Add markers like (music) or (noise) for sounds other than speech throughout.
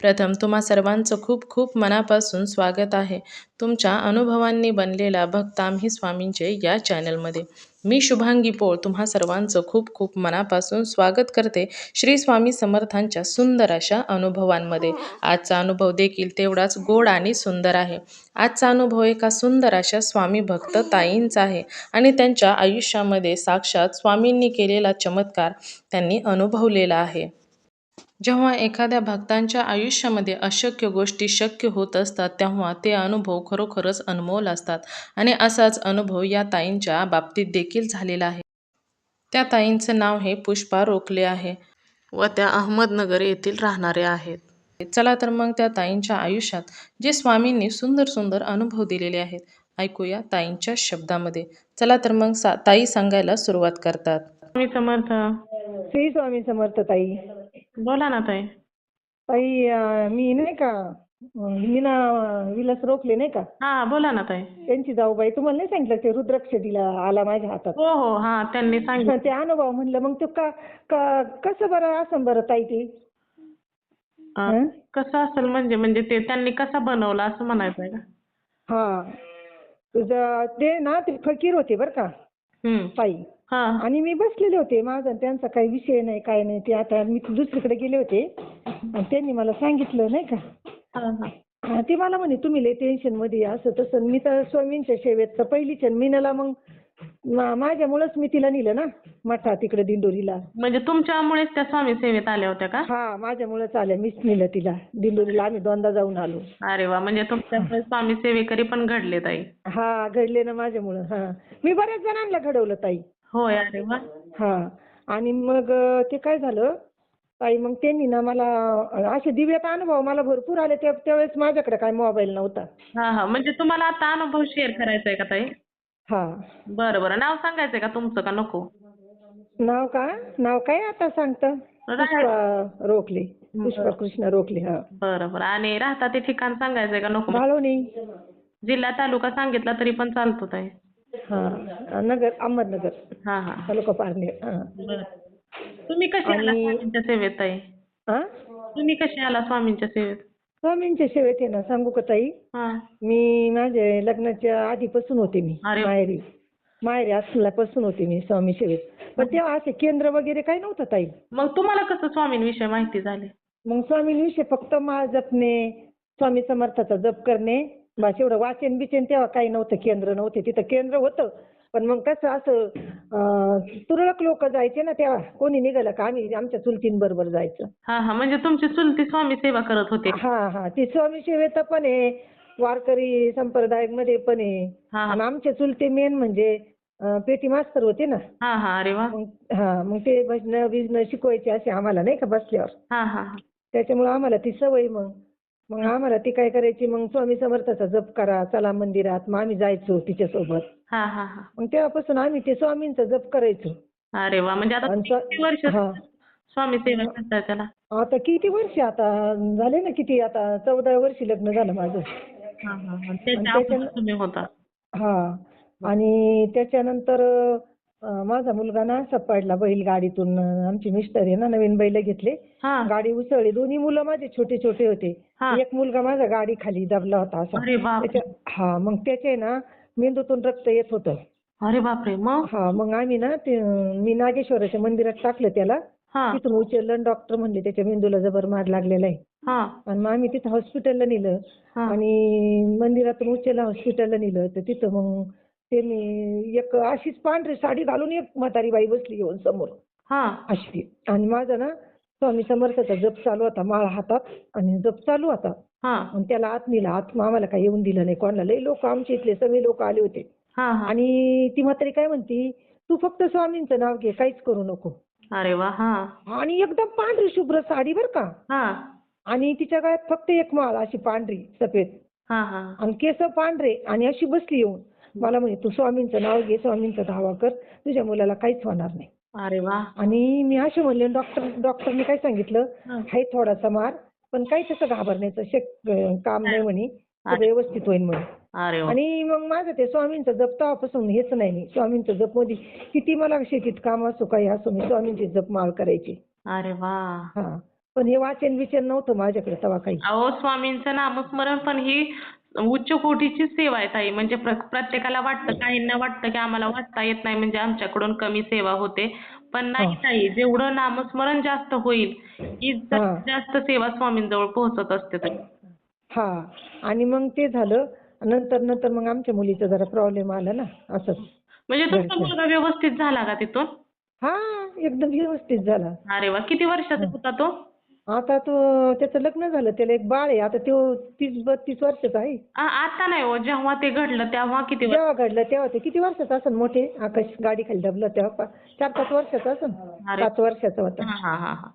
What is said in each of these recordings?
प्रथम तुम्हा सर्वांचं खूप खूप मनापासून स्वागत आहे. तुमच्या अनुभवांनी बनलेला भक्त आम्ही स्वामींचे या चॅनलमध्ये. मी शुभांगी पोळ तुम्हा सर्वांचं खूप खूप मनापासून स्वागत करते. श्री स्वामी समर्थांच्या सुंदर अशा अनुभवांमध्ये. आजचा अनुभव देखील तेवढाच गोड आणि सुंदर आहे. आजचा अनुभव एका सुंदर अशा स्वामी भक्त ताईंचा आहे आणि त्यांच्या आयुष्यामध्ये साक्षात स्वामींनी केलेला चमत्कार त्यांनी अनुभवलेला आहे. जेव्हा एखाद्या भक्तांच्या आयुष्यामध्ये अशक्य गोष्टी शक्य होत असतात तेव्हा ते अनुभव खरोखरच अनमोल असतात आणि असाच अनुभव या ताईंच्या बाबतीत देखील झालेला आहे. त्या ताईंचं नाव हे पुष्पा रोकले आहे व त्या अहमदनगर येथील राहणारे आहेत. चला तर मग त्या ताईंच्या आयुष्यात जे स्वामींनी सुंदर सुंदर अनुभव दिलेले आहेत ऐकूया ताईंच्या शब्दामध्ये. चला तर मग सा ताई सांगायला सुरुवात करतात. स्वामी समर्थ. श्री स्वामी समर्थ ताई. बोला ना ताई. ताई अं, मी नाही का अं, मीना विलास रोखले नाही का? हा बोला ना ताई. त्यांची जाऊबाई तुम्हाला नाही सांगितलं ते रुद्राक्ष दिला आला माझ्या हातात? हो हो हा त्यांनी सांगितलं. (laughs) ते अनुभव म्हणलं मग तो का का- कसं बरं असं बरं ताई ते? अं, हं? कसं असेल म्हणजे म्हणजे ते त्यांनी कसा बनवला असं म्हणायचंय का? हा. तुझं ते ना ते फकीर होते बरं का? हम्म. ताई. आणि मी बसलेले होते. माझा त्यांचा काही विषय नाही काय नाही. ते आता मी दुसरीकडे गेले होते. आणि त्यांनी मला सांगितलं नाही का? ती मला म्हणे तुम्ही लय टेन्शनमध्ये असं तसं. मी तर स्वामींच्या सेवेत तर पहिलीच. मीनाला मग मा- माझ्यामुळंच मी तिला नेलं ना मठा तिकडे दिंडोरीला. म्हणजे तुमच्यामुळेच त्या स्वामी सेवेत आल्या होत्या का? हा माझ्यामुळेच आल्या. मीच नेलं तिला. दिंडोरीला आम्ही दोनदा जाऊन आलो. अरे वा. म्हणजे तुमच्यामुळे स्वामी सेवेकरी पण घडले ताई. हा घडले ना माझ्यामुळं. हा. मी बऱ्याच जणांना घडवलं ताई. होय अरे वा. हा आणि मग ते काय झालं? ताई मग त्यांनी ना मला असे दिव्यात अनुभव मला भरपूर आले त्या त्यावेळेस माझ्याकडे काय मोबाईल नव्हता. हा हा. म्हणजे तुम्हाला आता अनुभव शेअर करायचा आहे का ताई? हा. बरं बरं. नाव सांगायचंय का तुमचं का नको? नाव का? नाव काय आता सांगतं? पुष्पा रोखले. पुष्पा कृष्ण रोखले हा. बरं बरं. आणि राहता ते ठिकाण सांगायचंय का नको? बाळवणी जिल्हा तालुका सांगितला तरी पण चालतो ताई. हा नगर अहमदनगर. हा हा. तालुका पारणे बरं. तुम्ही कशी आला आणि- स्वामींच्या सेवेत ताई? हा तुम्ही कशी आला स्वामींच्या सेवेत? स्वामींच्या सेवेत आहे ना सांगू का ताई? हा. मी माझ्या लग्नाच्या आधीपासून होते मी अरे. माहेरी. माहेरी असल्यापासून होते मी स्वामी सेवेत. पण तेव्हा असे केंद्र वगैरे काही नव्हतं ताई. मग तुम्हाला कसं स्वामींविषयी माहिती झाली? मग स्वामींविषयी फक्त माळ जपणे स्वामी समर्थाचा जप करणे बस एवढं वाचन बिचन तेव्हा काही नव्हतं केंद्र नव्हते तिथं केंद्र होतं. पण मग कसं असं तुरळक लोक जायचे ना तेव्हा कोणी निघालं का आम्ही आमच्या चुलतींबरोबर जायचं. हा हा म्हणजे तुमची चुलती स्वामी सेवा करत होते. हा हा ती स्वामी सेवेत पण आहे वारकरी संप्रदायमध्ये पण आहे. हा हा. आणि आमचे चुलते मेन म्हणजे अं, पेटी मास्तर होते ना. हा हा अरे वा. मग हा मग ते भजनं बिजनं शिकवायचे असे आम्हाला नाही का बसल्यावर. हा हा हा. त्याच्यामुळे आम्हाला ती सवय मग. मग आम्हाला ती काय करायची? मग स्वामी समर्थाचा जप करा चला मंदिरात मग आम्ही जायचो तिच्यासोबत. हा हा हा. मग तेव्हापासून आम्ही ते स्वामींचा जप करायचो. अरे वा म्हणजे आता आणि तुम्ही स्वा- किती वर्ष हा. स्वामी सेवा करताय त्याला? आता किती वर्ष? आता झाले ना किती? आता चौदा वर्षी लग्न झालं माझं. हा हा हा. त्याच्या त्याच्या- अगोदर तुम्ही होता. हा. आणि त्याच्यानंतर अं, माझा मुलगा ना असा पडला बैलगाडीतून अं, आमचे मिस्टर आहे ना नवीन बैल घेतले. हा. गाडी उसळली. दोन्ही मुलं माझे छोटे छोटे होते. हा. एक मुलगा माझा गाडी खाली दबला होता असा. अरे बाप त्याच्या हा मग त्याचे ना मेंदूतून रक्त येत होतं. अरे बापरे. मग? हा मग आम्ही ना ते मी नागेश्वराच्या मंदिरात टाकलं त्याला. हा. तिथून उचललं डॉक्टर म्हणले त्याच्या मेंदूला जबर मार लागलेला आहे. हा. आणि मग आम्ही तिथं हॉस्पिटलला नेलं. हा. आणि मंदिरातून उचललं हॉस्पिटलला नेलं. तर तिथं मग त्यांनी एक अशीच पांढरी साडी घालून एक म्हातारी बाई बसली येऊन समोर. हा. अशी. आणि माझा ना स्वामी समर्थाचा जप चालू होता माळ हातात आणि जप चालू होता. हा. आणि त्याला आत नेला आत मग आम्हाला काही येऊन दिलं नाही कोणाला. लई लोक आमच्या इथले सगळे लोक आले होते. हा हा. आणि ती म्हातारी काय म्हणती तू फक्त स्वामींचं नाव घे काहीच करू नको. अरे वा हा. आणि एकदम पांढरी शुभ्र साडी बर का. हा. आणि तिच्या गळ्यात फक्त एक माळ अशी पांढरी सफेद. हा हा. आणि केस पांढरे आणि अशी बसली येऊन. मला म्हणे तू स्वामींचं नाव घे स्वामींचा धावा कर तुझ्या मुलाला काहीच होणार नाही. अरे वा. आणि मी असे म्हणले डॉक्टर डॉक्टरने काय सांगितलं? हा. हाय थोडासा मार पण काही तसं घाबरण्याचं शक काम नाही म्हणे व्यवस्थित होईल म्हणे. आणि मग माझं ते स्वामींचं जप तेव्हापासून हेच नाही मी स्वामींचं जपमध्ये किती मला शेतीत काम असो काही असो मी स्वामींची जप माळ करायची. अरे वा. हा. पण हे वाचन विचन नव्हतं माझ्याकडे तेव्हा काही. अहो स्वामींचं नामस्मरण पण ही उच्च कोटीची सेवा आहे ताई. म्हणजे प्र- प्रत्येकाला वाटतं काहींना वाटतं की आम्हाला वाचता येत नाही म्हणजे आमच्याकडून कमी सेवा होते. पण नाही हा. ताई जेवढं नामस्मरण जास्त होईल हा. जास्त सेवा स्वामींजवळ पोहोचत असते ताई. हा. आणि मग ते झालं नंतर नंतर मग आमच्या मुलीचा जरा प्रॉब्लेम आला ना असंच म्हणजे तुमचा. मुलगा व्यवस्थित झाला का तिथून? हा एकदम व्यवस्थित झाला. अरे वा किती वर्षाचा होता तो? आता तो त्याचं लग्न झालं त्याला एक बाळ आहे. आता तो तीस बत्तीस वर्षाचा आहे. आ- आता नाही हो जेव्हा ते घडलं तेव्हा किती वर्ष? जेव्हा घडलं तेव्हा ते किती वर्षाचा असेल मोठे आकाश गाडी खाली दबलं तेव्हा पा- चार पाच वर्षाचा असेल अरे. पाच वर्षाचा होता. हा हा हा. हा.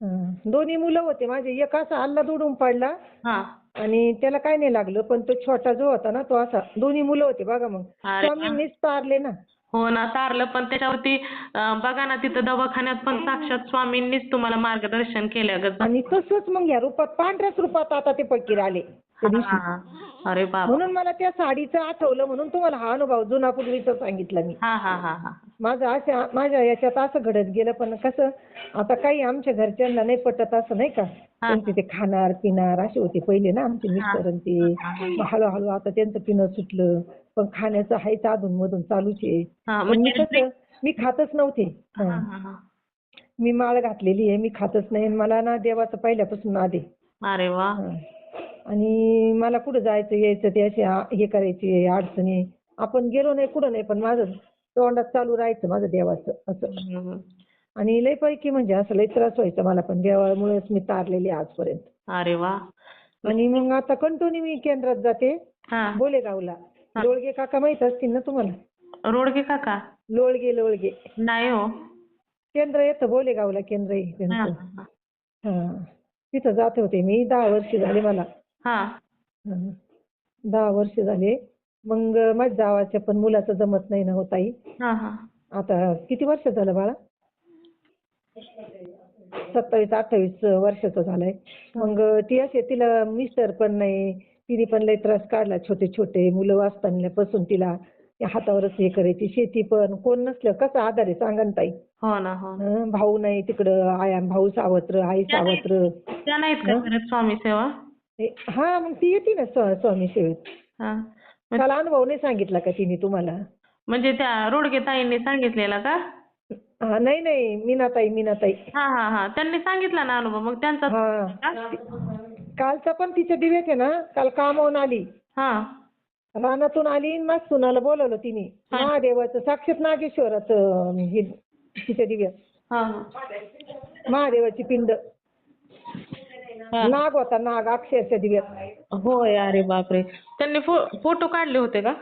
हं. दोन्ही मुलं होते. माझे एक असा आल्ला दुडून पडला. हा. आणि त्याला काय नाही लागलं पण तो छोटा जो होता ना तो असा दोन्ही मुलं होते बघा मग. अरे वा. स्वामींनीच तारले ना. हो ना सारलं पण त्याच्यावरती बघा ना तिथं दवाखान्यात पण साक्षात स्वामींनीच तुम्हाला मार्गदर्शन केलं आणि तसंच मग या रूपात पांढऱ्याच रूपात आता ते फकीर आले. त्या दिवशी. म्हणून मला त्या साडीचं आठवलं म्हणून तुम्हाला हा अनुभव जुना पूर्वीचा सांगितला मी. हा हा हा हा. माझं अशा माझ्या याच्यात असं घडत गेलं पण कसं आता काही आमच्या घरच्यांना नाही पटत असं नाही का? त्यांचे ते खाणार पिणार असे होते पहिले ना आमचे मिस्टर ते. हळूहळू आता त्यांचं पिणं सुटलं पण खाण्याचं आहेच अधून मधून चालूच आहे. पण मी म्हणजे कसं मी खातच नव्हते. मी माळ घातलेली आहे मी खातच नाही मला ना देवाचं पहिल्यापासून नाद आहे. अरे वा. आणि मला कुठं जायचं यायचं ते असे आ- हे करायचे अडचणी. आपण गेलो नाही कुठं नाही पण माझं तोंडात चालू राहायचं माझं देवाचं असं. आणि लय पैकी म्हणजे असं लय त्रास व्हायचा मला पण देवामुळेच मी तारलेली आजपर्यंत. अरे वा. आणि मग आता कंटिन्यू मी केंद्रात जाते बोलेगावला. लोळगे काका माहीत असतील ना तुम्हाला? रोडगे काका? लोळगे लोळगे. नाही हो. केंद्र येतं बोलेगावला केंद्र आहे तिथं जात होते मी दहा वर्ष झाले मला. दहा वर्ष झाले. मग माझ्या जावाच्या पण मुलाचं जमत नाही ना हो ताई. हा हा. आता किती वर्ष झालं बाळा? सत्तावीस अठ्ठावीस वर्षाचं झालंय. मग ती असे तिला मिस्टर पण नाही. तिने पण लय त्रास काढला छोटे छोटे मुलं वाचतानापासून तिला त्या हातावरच हे करायची. शेती पण कोण नसलं कसं आधार आहे सांगा ना ताई. हो ना हो ना. हं, भाऊ नाही तिकडं. आया भाऊ सावत्र आई सावत्र. त्या नाहीत करत स्वामी सेवा? हे- मग ती येते ना स्वा- स्वामी सेवेत हा. मला अनुभव नाही सांगितला का तिने तुम्हाला? म्हणजे त्या रोडगे ताईंनी सांगितलेला का? हा नाही नाही मीनाताई मीनाताई. हा हा हा. त्यांनी सांगितला ना अनुभव मग त्यांचा हा? कालचा पण तिच्या दिव्यात आहे ना काल कामावून आली. हा. रानातून आली आणि माझ्या सुनाला बोलवलं तिने. महादेवाचं साक्षात नागेश्वराचं तिच्या दिव्यात. महादेवाची पिंड. नाग होता नाग अक्षरच्या दिव्यात होय अरे बापरे. त्यांनी फो- फोटो काढले होते का?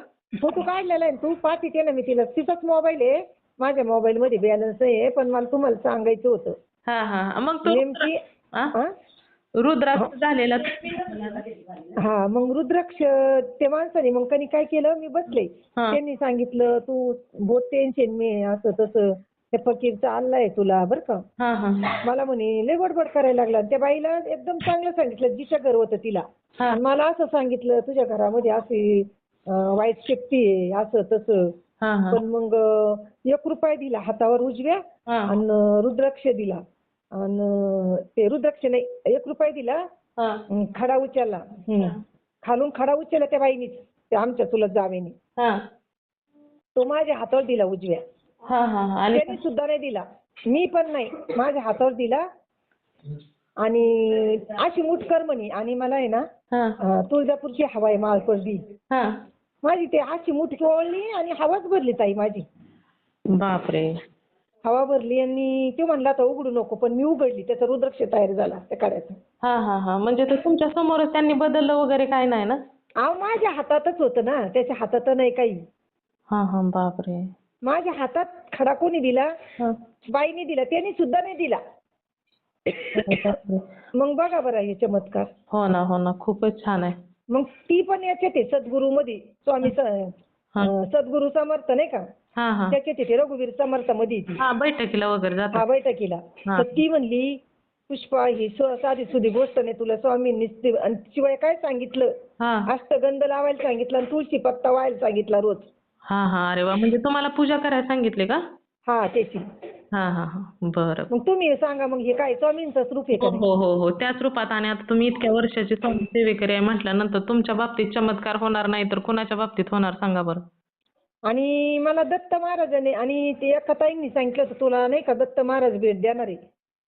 फोटो काढलेला आहे तू पाठवते ना मी तिला. तिचाच मोबाईल आहे. माझ्या मोबाईल मध्ये बॅलन्स आहे पण मला तुम्हाला सांगायचं होतं. हा हा हा. मग तो नेमकी हा? हा? रुद्राक्ष झालेला. हा मग रुद्राक्ष ते माणसाने मग त्यांनी काय केलं? मी बसले. हा. त्यांनी सांगितलं तू बहुत टेन्शन मी असं तसं ते फकीरचा आल्लाय तुला बरं का? हा हा. मला म्हणे लय बडबड करायला लागला. आणि त्या बाईला एकदम चांगलं सांगितलं जिचं घर होतं तिला. हा. आणि मला असं सांगितलं तुझ्या घरामध्ये अशी अं, वाईट शक्ती आहे असं तसं. हा हा. पण मग अं, एक रुपया दिला हातावर उजव्या हा. आणि रुद्राक्ष दिला. आणि ते रुद्राक्ष नाही एक रुपया दिला. हा. अं, खडा उचलला. हं. खालून खडा उचलला त्या बाईनीच त्या आमच्या चुलत जावेनी. हा. तो माझ्या हातावर दिला उजव्या. हा हा हा. आणि त्यांनी सुद्धा नाही दिला. मी पण नाही. माझ्या हातावर दिला. आणि अशी मुठ कर म्हणे. आणि मला आहे ना हा. अं, तुळजापूरची हवा आहे माळपरदी हा. माझी ते अशी मुठ ओळली आणि हवाच भरली ताई माझी. बापरे. हवा भरली आणि ते म्हणला आता उघडू नको. पण मी उघडली. त्याचा रुद्राक्ष तयार झाला त्या काड्याचा. हा हा हा. म्हणजे ते तुमच्या समोरच त्यांनी बदललं वगैरे काय नाही ना? अहो माझ्या हातातच होतं ना. त्याच्या हातात नाही काही. हा हा. बापरे. माझ्या हातात खडा कोणी दिला. बाईने दिला त्यांनी सुद्धा नाही दिला. (laughs) मग बघा बरं हे चमत्कार. हो ना हो ना खूपच छान आहे. मग ती पण याच्यात आहे सद्गुरू मध्ये स्वामी सद्गुरू समर्थ नाही का? हा हा. त्याच्यात आहे ते रघुवीर समर्थमध्ये हा बैठकीला वगैरे हा बैठकीला. तर ती म्हणली पुष्पा ही साधी सुधी गोष्ट नाही तुला स्वामींनी शिवाय काय सांगितलं? हा. अष्टगंध लावायला सांगितलं आणि तुळशी पत्ता व्हायला सांगितला रोज. हा हा. अरे वा. म्हणजे तुम्हाला पूजा करायला सांगितले का? हा त्याची हा हा हा. बरं. मग तुम्ही सांगा मग हे काय स्वामींचंच रूप आहे हो का नाही? हो हो हो. त्याच रूपात आणि आता तुम्ही इतक्या वर्षाची स्वामी सेवेकरी आहे म्हटल्यानंतर तुमच्या बाबतीत चमत्कार होणार नाही तर कुणाच्या बाबतीत होणार सांगा बरं. आणि मला दत्त महाराजांनी आणि ते एका ताईंनी सांगितलं होतं तुला नाही का दत्त महाराज भेट देणार आहे?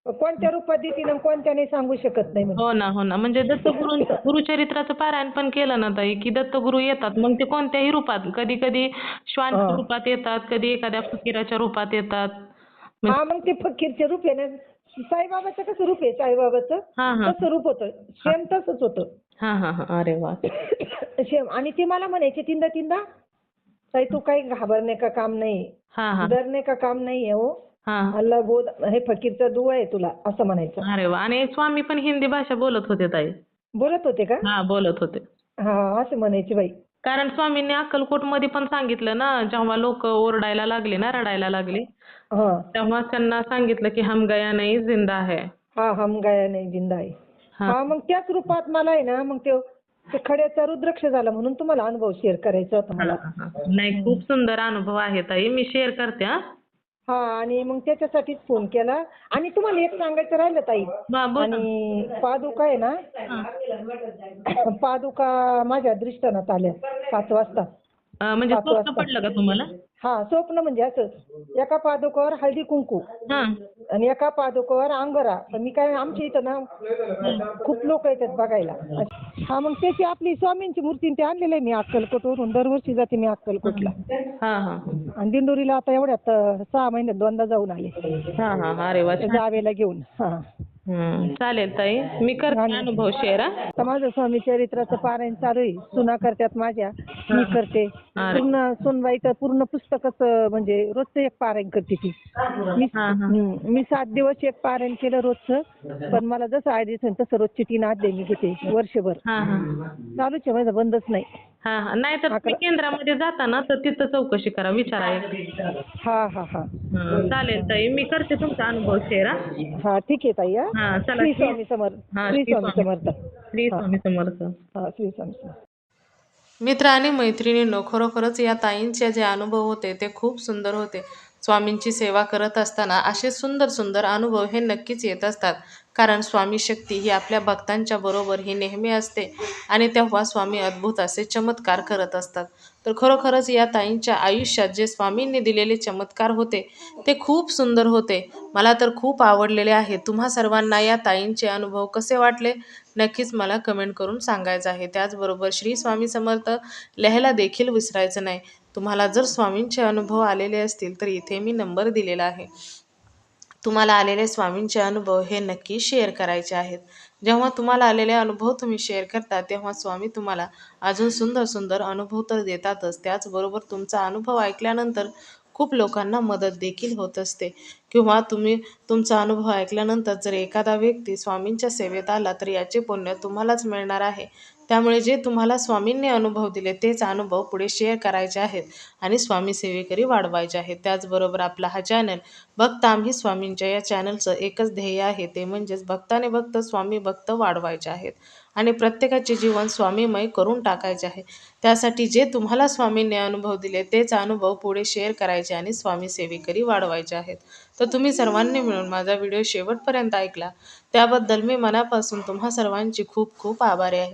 कोणत्या रूपात देतील आणि कोणत्या नाही सांगू शकत नाही. हो ना हो ना. म्हणजे दत्तगुरूंचं गुरुचरित्राचं पारायण पण केलं ना ताई की दत्तगुरू येतात. मग ते कोणत्याही रूपात कधी कधी श्वानच्या हा. रूपात येतात कधी एखाद्या फकीराच्या रूपात येतात. हा मग ते फकीरचे रूप आहे ना. साईबाबाचं कसं रूप आहे? साईबाबाचं हा हा. तसं रूप होतं. सेम तसंच होतं. हा हा हा. अरे वा. सेम. आणि ते मला म्हणायचे तीनदा तीनदा ताई तू काही घाबरणे का काम नाही. हा हा. डरणे का काम नाही आहे हो. हा. अल्लाह बोध हे फकीरचा दुआ आहे तुला असं म्हणायचं. अरे वा. आणि स्वामी पण हिंदी भाषा बोलत होते ताई. बोलत होते का? हा बोलत होते. हा असं म्हणायचे बाई. कारण स्वामींनी अक्कलकोटमध्ये पण सांगितलं ना जेव्हा लोक ओरडायला लागले ना रडायला लागले हा. तेव्हा त्यांना सांगितलं की हम गया नाही जिंदा है हा हम गया नाही जिंदा आहे. हा. हा मग त्याच रूपात मला आहे ना मग ते ते खड्याचा रुद्राक्ष झाला म्हणून तुम्हाला अनुभव शेअर करायचा होता मला. नाही खूप सुंदर अनुभव आहे ताई. मी शेअर करते हा. हा आणि मग त्याच्यासाठीच फोन केला आणि तुम्हाला एक सांगायचं राहिलं ताई बा- बोला. आणि पादुका आहे ना हा. पादुका माझ्या दृष्टानात आल्या पाच वाजता म्हणजे स्वप्न. पडलं का तुम्हाला? हा स्वप्न म्हणजे असं एका पादुकावर हळदी कुंकू हा. आणि एका पादुकावर अंगोरा. तर मी काय आमच्या इथं ना खूप लोक येतात बघायला. हा मग त्याची आपली स्वामींची मूर्ती ते आणलेलं आहे मी अक्कलकोटवरून. दरवर्षी जाते मी अक्कलकोटला. हा हा. आणि दिंडोरीला आता एवढ्यात सहा महिन्यात दोनदा जाऊन आले. हा हा हा अरे वा छान. जावेला घेऊन. हा. हम्म, चालेल ताई. मी करते अनुभव शेअर हा. आता माझं स्वामी चरित्राचं पारायण चालू आहे. सुना करतात माझ्या. मी करते. अरे. पूर्ण सुनबाई तर पूर्ण पुस्तकच म्हणजे रोजचं एक पारायण करते ती. मी हा हा. हम्म. मी सात दिवस एक पारायण केलं रोजचं. पण मला जसं आय दिसेल तसं रोजची तीन अध्याय मी घेते वर्षभर. हा हा. चालूच आहे माझं बंदच नाही. हा हा. नाही तर तुम्ही केंद्रामध्ये जाता ना तर तिथं चौकशी करा विचारा एक. हा हा हा. हं, चालेल ताई. मी करते तुमचा अनुभव शेअर हा. हा ठीक आहे ताई हा. हा चला श्री स्वामी समर्थ हा, श्री स्वामी स्वामी. समर्थ. श्री स्वामी समर्थ. हा श्री स्वामी समर्थ. मित्र आणि मैत्रिणींनो खरोखरच या ताईंचे जे अनुभव होते ते खूप सुंदर होते. स्वामींची सेवा करत असताना असे सुंदर सुंदर अनुभव हे नक्कीच येत असतात. कारण स्वामी शक्ती ही आपल्या भक्तांच्या बरोबर ही नेहमी असते आणि तेव्हा स्वामी अद्भुत असे चमत्कार करत असतात. तर खरोखरच या ताईंच्या आयुष्यात जे स्वामींनी दिलेले चमत्कार होते ते खूप सुंदर होते. मला तर खूप आवडलेले आहे. तुम्हा सर्वांना या ताईंचे अनुभव कसे वाटले? नक्कीच मला कमेंट करून सांगायचं आहे. त्याचबरोबर श्री स्वामी समर्थ लिहायला देखील विसरायचं नाही. तुम्हाला जर स्वामींचे अनुभव आलेले असतील तर इथे मी नंबर दिलेला आहे. तुम्हाला आलेले स्वामींचे अनुभव हे नक्की शेअर करायचे आहेत. जेव्हा तुम्हाला आलेले अनुभव तुम्ही शेअर करता तेव्हा स्वामी तुम्हाला अजून सुंदर सुंदर अनुभव तर देतातच. त्याचबरोबर तुमचा अनुभव ऐकल्यानंतर खूप लोकांना मदत देखील होत असते. किंवा तुम्ही तुमचा अनुभव ऐकल्यानंतर जर एखादा व्यक्ती स्वामींच्या सेवेत आला तर याचे पुण्य तुम्हालाच मिळणार आहे. त्यामुळे जे तुम्हाला स्वामींनी अनुभव दिले तेच अनुभव पुढे शेअर करायचे आहेत आणि स्वामी सेवेकरी वाढवायचे आहेत. त्याचबरोबर आपला हा चॅनल भक्त आम्ही स्वामींच्या या चॅनलचं एकच ध्येय आहे ते म्हणजेच भक्ताने भक्त स्वामी भक्त वाढवायचे आहेत. आणि प्रत्येकाचे जीवन स्वामीमय करून टाकायचे आहे. त्यासाठी जे तुम्हाला स्वामींनी अनुभव दिले तेच अनुभव पुढे शेअर करायचे आणि स्वामी सेवेकरी वाढवायचे आहेत. तर तुम्ही सर्वांनी मिळून माझा व्हिडिओ शेवटपर्यंत ऐकला. त्याबद्दल मी मनापासून तुम्हा सर्वांची खूप खूप आभारी आहे.